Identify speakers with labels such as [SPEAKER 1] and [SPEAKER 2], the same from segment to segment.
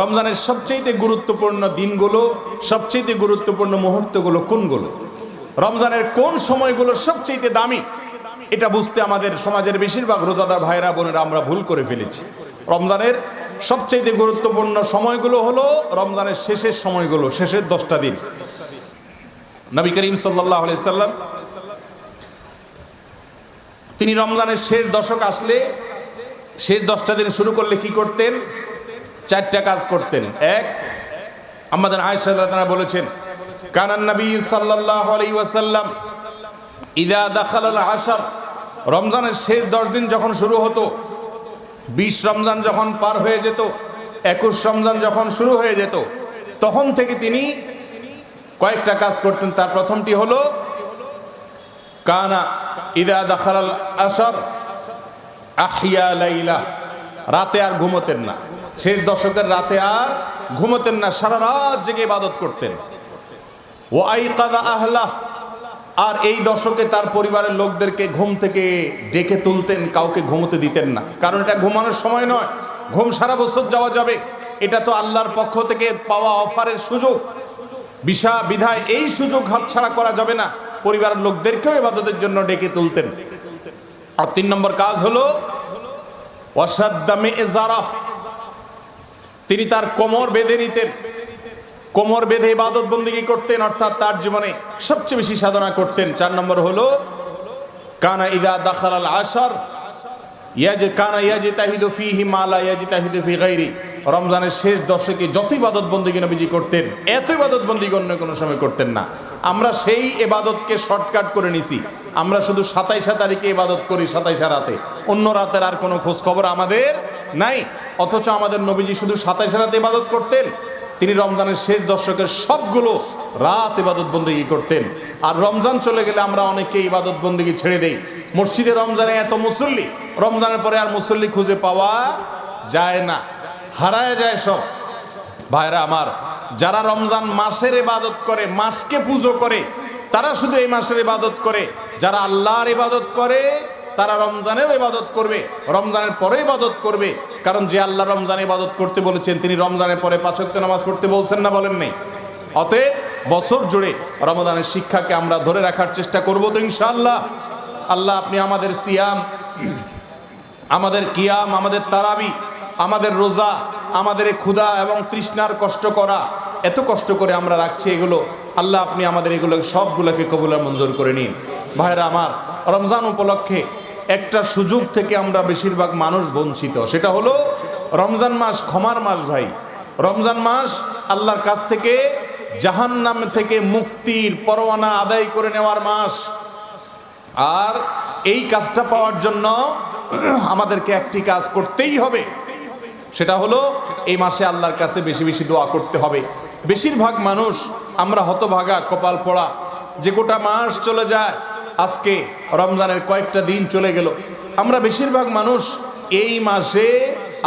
[SPEAKER 1] রমজানের সবচেয়ে গুরুত্বপূর্ণ দিনগুলো সবচেয়ে গুরুত্বপূর্ণ মুহূর্তগুলো কোনগুলো? রমজানের কোন সময়গুলো সবচেয়ে দামি? এটা বুঝতে আমাদের সমাজের বেশিরভাগ রোজাদার ভাইরা বোনেরা আমরা ভুল করে ফেলেছি। রমজানের সবচেয়ে গুরুত্বপূর্ণ সময়গুলো হলো রমজানের শেষের সময়গুলো, শেষের দশটা দিন। নবী করিম সাল্লাহ সাল্লাম তিনি রমজানের শেষ দশক আসলে, শেষ দশটা দিন শুরু করলে কি করতেন? চারটা কাজ করতেন। এক আমাদের আয়েশা তারা বলেছেন, কানান নবী সাল্লাল্লাহু ইদা দাখাল আশার। রমজানের শেষ দশ দিন যখন শুরু হতো, বিশ রমজান যখন পার হয়ে যেত, একুশ রমজান যখন শুরু হয়ে যেত, তখন থেকে তিনি কয়েকটা কাজ করতেন। তার প্রথমটি হলো, কানা ইদা দাখাল আশার আহিয়া লাইলা। রাতে আর ঘুমোতেন না। শেষ দশকের রাতে আর ঘুমোতেন না, সারা রাত জেগে ইবাদত করতেন। ও আই কাদা আহলা আর এই দশকে তার পরিবারের লোকদেরকে ঘুম থেকে ডেকে তুলতেন, কাউকে ঘুমোতে দিতেন না। কারণ এটা ঘুমানোর সময় নয়, ঘুম সারা বছর যাওয়া যাবে। এটা তো আল্লাহর পক্ষ থেকে পাওয়া অফারের সুযোগ। বিশা বিধায় এই সুযোগ হাতছাড়া করা যাবে না। পরিবারের লোকদেরকেও ইবাদতের জন্য ডেকে তুলতেন। আর তিন নম্বর কাজ হলো অসাদ্দামে এজারাহ তিনি তার কোমর বেঁধে নিতেন। কোমর বেঁধে ইবাদত বন্দিগি করতেন, অর্থাৎ তার জীবনে সবচেয়ে বেশি সাধনা করতেন। চার নম্বর হলো, কানা ইদা দাখাল আল আশার, ইয়াজ, কানা ইয়াজি তাহিদু ফিহি মালা ইয়াজি তাহিদু ফি গাইরি। রমজানের শেষ দশকে যত ইবাদত বন্দিগি নবীজি করতেন, এত ইবাদত বন্দিগি অন্য কোনো সময় করতেন না। আমরা সেই এবাদতকে শর্টকাট করে নিছি। আমরা শুধু সাতাইশা তারিখে ইবাদত করি সাতাইশা রাতে। অন্য রাতের আর কোনো খোঁজ খবর আমাদের নাই। অথচ আমাদের নবীজি শুধু সাতাইশা রাতে ইবাদত করতেন, তিনি রমজানের শেষ দশকের সবগুলো রাত ইবাদত বন্দিগি করতেন। আর রমজান চলে গেলে আমরা অনেকে ইবাদত বন্দিগি ছেড়ে দেই। মসজিদে রমজানে এত মুসল্লি, রমজানের পরে আর মুসল্লি খুঁজে পাওয়া যায় না, হারায় যায় সব। ভাইরা আমার, যারা রমজান মাসের ইবাদত করে, মাসকে পুজো করে, তারা শুধু এই মাসের ইবাদত করে, যারা আল্লাহর ইবাদত করে তারা রমজানেও ইবাদত করবে, রমজানের পরে ইবাদত করবে। কারণ যে আল্লাহ রমজান ইবাদত করতে বলেছেন, তিনি রমজানের পরে পাঁচক্ত নামাজ পড়তে বলছেন না, বলেন নেই। অতএব বছর জুড়ে রমজানের শিক্ষাকে আমরা ধরে রাখার চেষ্টা করব তো ইনশাআল্লাহ। আল্লাহ আপনি আমাদের সিয়াম, আমাদের কিয়াম, আমাদের তারাবি, আমাদের রোজা, আমাদের ক্ষুধা এবং তৃষ্ণার কষ্ট করা, এত কষ্ট করে আমরা রাখছি এগুলো। আল্লাহ আপনি আমাদের এগুলো সবগুলোকে কবুলার মঞ্জুর করে নিন। ভাইরা আমার, রমজান উপলক্ষে একটা সুযোগ থেকে আমরা বেশিরভাগ মানুষ বঞ্চিত। সেটা হলো রমজান মাস ক্ষমার মাস ভাই। রমজান মাস আল্লাহর কাছ থেকে জাহান্নাম থেকে মুক্তির পরোয়ানা আদায় করে নেওয়ার মাস। আর এই কাজটা পাওয়ার জন্য আমাদেরকে একটি কাজ করতেই হবে। সেটা হলো এই মাসে আল্লাহর কাছে বেশি বেশি দোয়া করতে হবে। বেশিরভাগ মানুষ আমরা হতভাগা, কপাল পড়া। যে গোটা মাস চলে যায় আজকে রমজানের কয়েকটা দিন চলে গেল। আমরা বেশিরভাগ মানুষ এই মাসে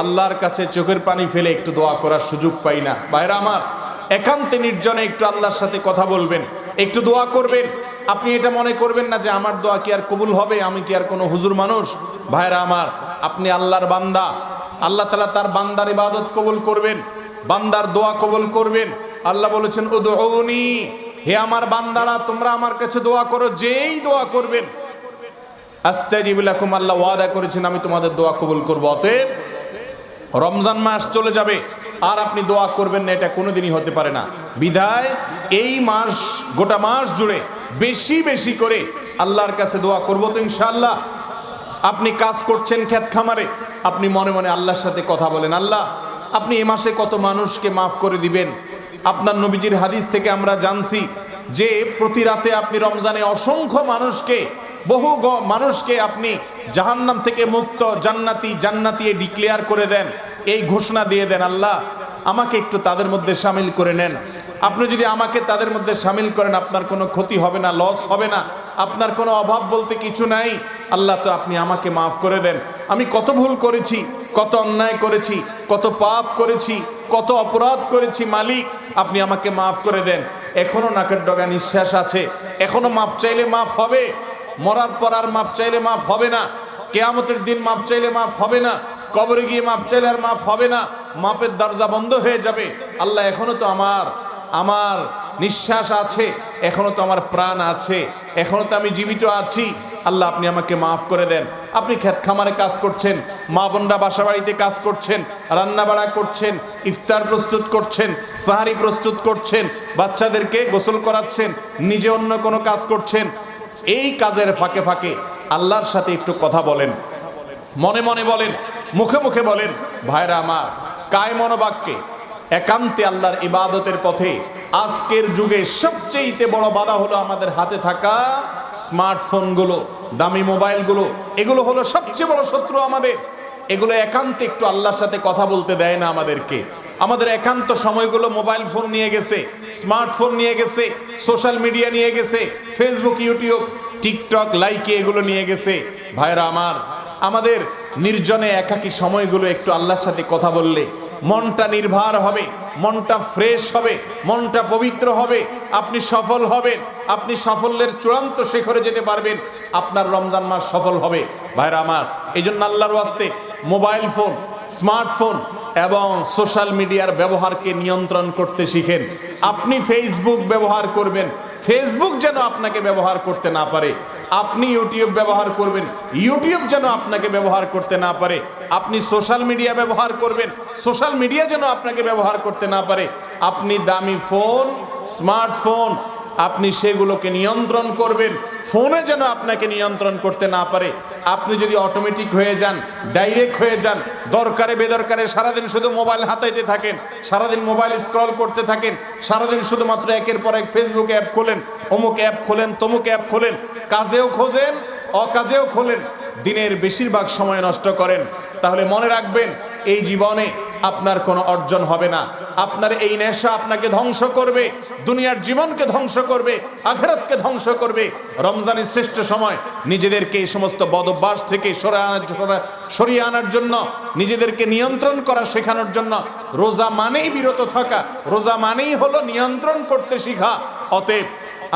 [SPEAKER 1] আল্লাহর কাছে চোখের পানি ফেলে একটু দোয়া করার সুযোগ পাই না। বাইরা আমার, একান্তে নির্জনে একটু আল্লাহর সাথে কথা বলবেন, একটু দোয়া করবেন। আপনি এটা মনে করবেন না যে আমার দোয়া কি আর কবুল হবে, আমি কি আর কোনো হুজুর মানুষ? ভাইরা আমার, আপনি আল্লাহর বান্দা। আল্লাহ তালা তার বান্দার ইবাদত কবুল করবেন, বান্দার দোয়া কবুল করবেন। আল্লাহ বলেছেন, উদউনি হে আমার বান্দারা, তোমরা আমার কাছে দোয়া করো, যেই দোয়া করবেন। আস্তাজিবুল্লাকুম আল্লাহ ওয়াদা করেছেন, আমি তোমাদের দোয়া কবুল করব। অতএব রমজান মাস চলে যাবে, আর আপনি দোয়া করবেন না, এটা কোনোদিনই হতে পারে না। বিধায় এই মাস, গোটা মাস জুড়ে বেশি বেশি করে আল্লাহর কাছে দোয়া করব তো ইনশাআল্লাহ। আপনি কাজ করছেন ক্ষেত খামারে, আপনি মনে মনে আল্লাহর সাথে কথা বলেন, আল্লাহ, আপনি এ মাসে কত মানুষকে মাফ করে দিবেন। আপনার নবীজির হাদিস থেকে আমরা জানছি যে প্রতি রাতে আপনি রমজানে অসংখ্য মানুষকে, বহু মানুষকে আপনি জাহান্নাম থেকে মুক্ত, জান্নাতি জান্নাতি ডিক্লেয়ার করে দেন, এই ঘোষণা দিয়ে দেন, আল্লাহ, আমাকে একটু তাদের মধ্যে সামিল করে নেন। আপনি যদি আমাকে তাদের মধ্যে সামিল করেন, আপনার কোনো ক্ষতি হবে না লস হবে না, আপনার কোনো অভাব বলতে কিছু নাই, আল্লাহ তো আপনি আমাকে মাফ করে দেন। আমি কত ভুল করেছি, কত অন্যায় করেছি, কত পাপ করেছি কত অপরাধ করেছি, মালিক, আপনি আমাকে মাফ করে দেন। এখনও নাকের ডগা নিঃশ্বাস আছে। এখনও মাপ চাইলে মাফ হবে। মরার পর আর মাপ চাইলে মাফ হবে না। কেয়ামতের দিন মাপ চাইলে মাফ হবে না। কবরে গিয়ে মাপ চাইলে আর মাফ হবে না। মাপের দরজা বন্ধ হয়ে যাবে। আল্লাহ এখনও তো আমার আমার নিঃশ্বাস আছে। এখনও তো আমার প্রাণ আছে। এখনও তো আমি জীবিত আছি। আল্লাহ, আপনি আমাকে মাফ করে দেন। আপনি ক্ষেত খামারে কাজ করছেন, মা বোনরা বাসা বাড়িতে কাজ করছেন, রান্না বাড়া করছেন, ইফতার প্রস্তুত করছেন, সাহারি প্রস্তুত করছেন, বাচ্চাদেরকে গোসল করাচ্ছেন, নিজে অন্য কোনো কাজ করছেন, এই কাজের ফাঁকে ফাঁকে আল্লাহর সাথে একটু কথা বলেন। মনে মনে বলেন, মুখে মুখে বলেন, ভাইরা আমার কায় মনোবাক্যে একান্তে আল্লাহর ইবাদতের পথে আজকের যুগে সবচেয়ে বড় বাধা হলো আমাদের হাতে থাকা স্মার্টফোনগুলো, দামি মোবাইলগুলো। এগুলো হলো সবচেয়ে বড় শত্রু আমাদের। এগুলো একান্তে একটু আল্লাহর সাথে কথা বলতে দেয় না আমাদেরকে। আমাদের একান্ত সময়গুলো মোবাইল ফোন নিয়ে গেছে, স্মার্টফোন নিয়ে গেছে, সোশ্যাল মিডিয়া নিয়ে গেছে, ফেসবুক, ইউটিউব, টিকটক, লাইকে এগুলো নিয়ে গেছে। ভাইরা আমার, আমাদের নির্জনে একাকী সময়গুলো একটু আল্লাহর সাথে কথা বললে মনটা নির্ভার হবে, মনটা ফ্রেশ হবে, মনটা পবিত্র হবে, আপনি সফল হবেন, আপনি সাফল্যের চূড়ান্ত শিখরে যেতে পারবেন, আপনার রমজান মাস সফল হবে। ভাইরা আমার এই জন্য আল্লাহর ওয়াস্তে মোবাইল ফোন, স্মার্টফোন এবং সোশ্যাল মিডিয়ার ব্যবহারকে নিয়ন্ত্রণ করতে শিখেন। আপনি ফেসবুক ব্যবহার করবেন ফেসবুক যেন আপনাকে ব্যবহার করতে না পারে। আপনি ইউটিউব ব্যবহার করবেন ইউটিউব যেন আপনাকে ব্যবহার করতে না পারে। আপনি সোশ্যাল মিডিয়া ব্যবহার করবেন। সোশ্যাল মিডিয়া যেন আপনাকে ব্যবহার করতে না পারে। আপনি দামি ফোন, স্মার্টফোন, আপনি সেগুলোকে নিয়ন্ত্রণ করবেন। ফোনে যেন আপনাকে নিয়ন্ত্রণ করতে না পারে। আপনি যদি অটোমেটিক হয়ে যান ডাইরেক্ট হয়ে যান, দরকারে, বেদরকারে সারাদিন শুধু মোবাইল হাতাইতে থাকেন, সারাদিন মোবাইল স্ক্রল করতে থাকেন, সারাদিন শুধুমাত্র একের পর এক ফেসবুক অ্যাপ খোলেন, অমুক অ্যাপ খোলেন, তমুক অ্যাপ খোলেন, কাজেও খোঁজেন, অকাজেও খোলেন। দিনের বেশিরভাগ সময় নষ্ট করেন, তাহলে মনে রাখবেন, এই জীবনে আপনার কোনো অর্জন হবে না। আপনার এই নেশা আপনাকে ধ্বংস করবে, দুনিয়ার জীবনকে ধ্বংস করবে, আখেরাতকে ধ্বংস করবে। রমজানের শ্রেষ্ঠ সময় নিজেদেরকে এই সমস্ত বদভ্যাস থেকে সরে আনার সরা- সরিয়ে আনার জন্য, নিজেদেরকে নিয়ন্ত্রণ করা শেখানোর জন্য রোজা মানেই বিরত থাকা, রোজা মানেই হলো নিয়ন্ত্রণ করতে শিখা। অতএব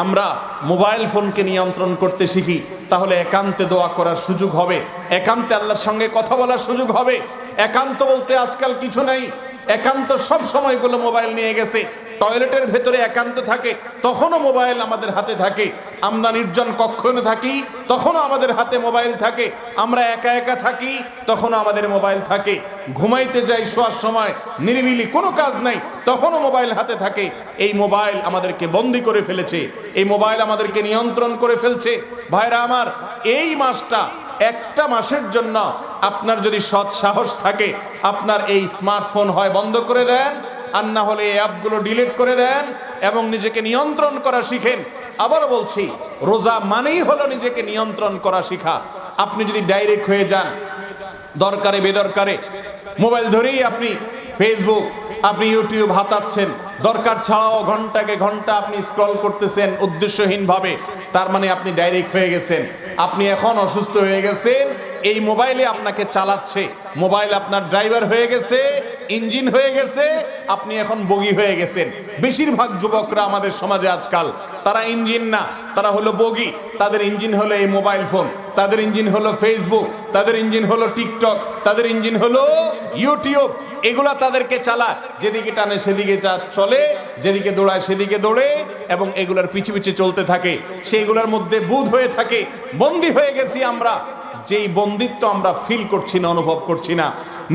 [SPEAKER 1] আমরা মোবাইল ফোনকে নিয়ন্ত্রণ করতে শিখি, তাহলে একান্তে দোয়া করার সুযোগ হবে। একান্তে আল্লাহর সঙ্গে কথা বলার সুযোগ হবে। একান্ত বলতে আজকাল কিছু নাই। একান্ত সব সময়গুলো মোবাইল নিয়ে গেছে। টয়লেটের ভেতরে একান্ত থাকে, তখনও মোবাইল আমাদের হাতে থাকে। আমরা নির্জন কক্ষণে থাকি, তখনও আমাদের হাতে মোবাইল থাকে। আমরা একা একা থাকি, তখনও আমাদের মোবাইল থাকে। ঘুমাইতে যাই শোয়ার সময়, নিরিবিলি কোনো কাজ নাই, তখনও মোবাইল হাতে থাকে। এই মোবাইল আমাদেরকে বন্দি করে ফেলেছে। এই মোবাইল আমাদেরকে নিয়ন্ত্রণ করে ফেলছে। ভাইরা আমার, এই মাসটা একটা মাসের জন্য আপনার যদি সৎ সাহস থাকে, আপনার এই স্মার্টফোন হয় বন্ধ করে দেন। আর না হলে এই অ্যাপগুলো ডিলিট করে দেন এবং নিজেকে নিয়ন্ত্রণ করা শিখেন। আবার বলছি, রোজা মানেই হলো নিজেকে নিয়ন্ত্রণ করা শিখা। আপনি যদি ডাইরেক্ট হয়ে যান, দরকারে, বেদরকারে, মোবাইল ধরেই আপনি ফেসবুক, আপনি ইউটিউব হাতাচ্ছেন। দরকার ছাড়াও ঘন্টাকে ঘণ্টা আপনি স্ক্রল করতেছেন উদ্দেশ্যহীনভাবে, তার মানে আপনি ডাইরেক্ট হয়ে গেছেন। আপনি এখন অসুস্থ হয়ে গেছেন, এই মোবাইলে আপনাকে চালাচ্ছে। মোবাইল আপনার ড্রাইভার হয়ে গেছে ইঞ্জিন হয়ে গেছে, আপনি এখন বগি হয়ে গেছেন। বেশিরভাগ যুবকরা আমাদের সমাজে আজকাল, তারা ইঞ্জিন না, তারা হলো বগি। তাদের ইঞ্জিন হলো এই মোবাইল ফোন, তাদের ইঞ্জিন হলো ফেসবুক, তাদের ইঞ্জিন হলো টিকটক, তাদের ইঞ্জিন হলো ইউটিউব। এগুলা তাদেরকে চালায়, যেদিকে টানে সেদিকে চলে, যেদিকে দৌড়ায় সেদিকে দৌড়ে, এবং এগুলার পিছু পিছু চলতে থাকে। সেইগুলোর মধ্যে বুধ হয়ে থাকে, বন্দি হয়ে গেছি আমরা। যেই বন্দিত্ব আমরা ফিল করছি না, অনুভব করছি না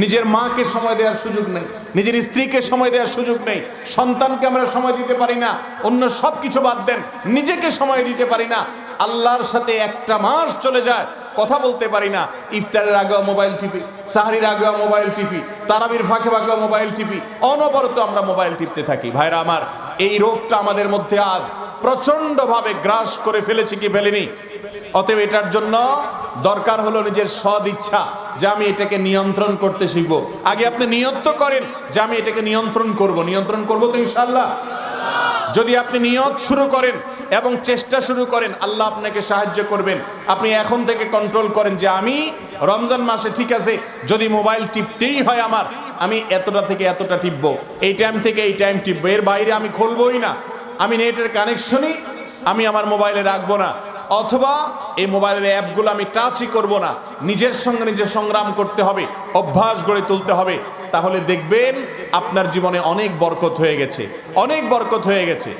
[SPEAKER 1] নিজের মাকে সময় দেওয়ার সুযোগ নেই, নিজের স্ত্রীকে সময় দেওয়ার সুযোগ নেই, সন্তানকে আমরা সময় দিতে পারি না, অন্য সব কিছু বাদ দেন, নিজেকে সময় দিতে পারি না, আল্লাহর সাথে একটা মাস চলে যায়, কথা বলতে পারি না, ইফতারের আগেও মোবাইল টিপি, সাহারির আগেও মোবাইল টিপি, তারাবির ফাঁকে ফাঁকেও মোবাইল টিপি, অনবরত আমরা মোবাইল টিপতে থাকি। ভাইরা আমার, এই রোগটা আমাদের মধ্যে আজ প্রচন্ডভাবে গ্রাস করে ফেলেছি কি ফেলেনি? অতএব এটার জন্য দরকার হলো নিজের সদ ইচ্ছা যে আমি এটাকে নিয়ন্ত্রণ করতে শিখব। আগে আপনি নিয়ত করেন যে আমি এটাকে নিয়ন্ত্রণ করব। নিয়ন্ত্রণ করব তো ইনশাল্লাহ যদি আপনি নিয়ত শুরু করেন এবং চেষ্টা শুরু করেন, আল্লাহ আপনাকে সাহায্য করবেন। আপনি এখন থেকে কন্ট্রোল করেন যে আমি রমজান মাসে ঠিক আছে, যদি মোবাইল টিপতেই হয় আমার, আমি এতটা থেকে এতটা টিপবো। এই টাইম থেকে এই টাইম টিপবো। এর বাইরে আমি খুলবই না। আমি নেটের কানেকশনই আমি আমার মোবাইলে রাখব না। অথবা এই মোবাইলের অ্যাপগুলো আমি টাচই করব না। নিজের সঙ্গে নিজে সংগ্রাম করতে হবে, অভ্যাস গড়ে তুলতে হবে। তাহলে দেখবেন আপনার জীবনে অনেক বরকত হয়ে গেছে, অনেক বরকত হয়ে গেছে।